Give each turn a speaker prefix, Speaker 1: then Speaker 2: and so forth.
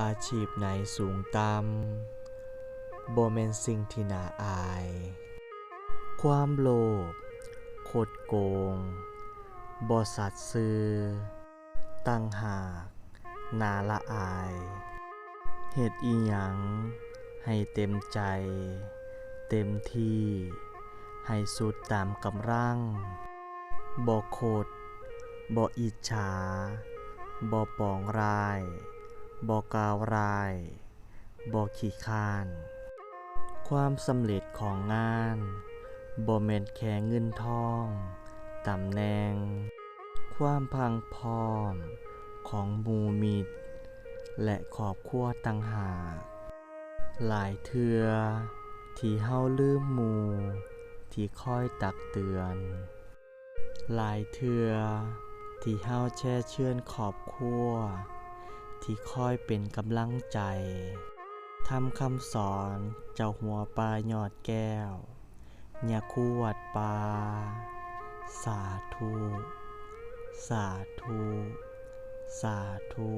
Speaker 1: อาชีพไหนสูงต่ำบ่แม่นสิ่งที่น่าอาย ความโลภโคดโกงบ่สัตย์ซื่อต่างหากนาละอายเฮ็ดอิหยัง ให้เต็มใจ เต็มที่ ให้สุดตามกำลังบ่คดบ่อิจฉาบ่ปองร้าย บ่กล่าวรายบ่ขี้คาน ความสำเร็จของงานบ่แม่นแค่เงินทองตำแหน่ง ความพังพร้อมของมูมิตรและครอบครัวต่างหากหลายเทื่อที่เราลืมมูที่คอยตักเตือน หลายเทื่อที่เราแช่เชือนครอบครัว ที่คอยเป็นกำลังใจทำคำสอนเจ้าหัวปลายอดแก้วยาคูวัดปลา สาธุ สาธุ สาธุ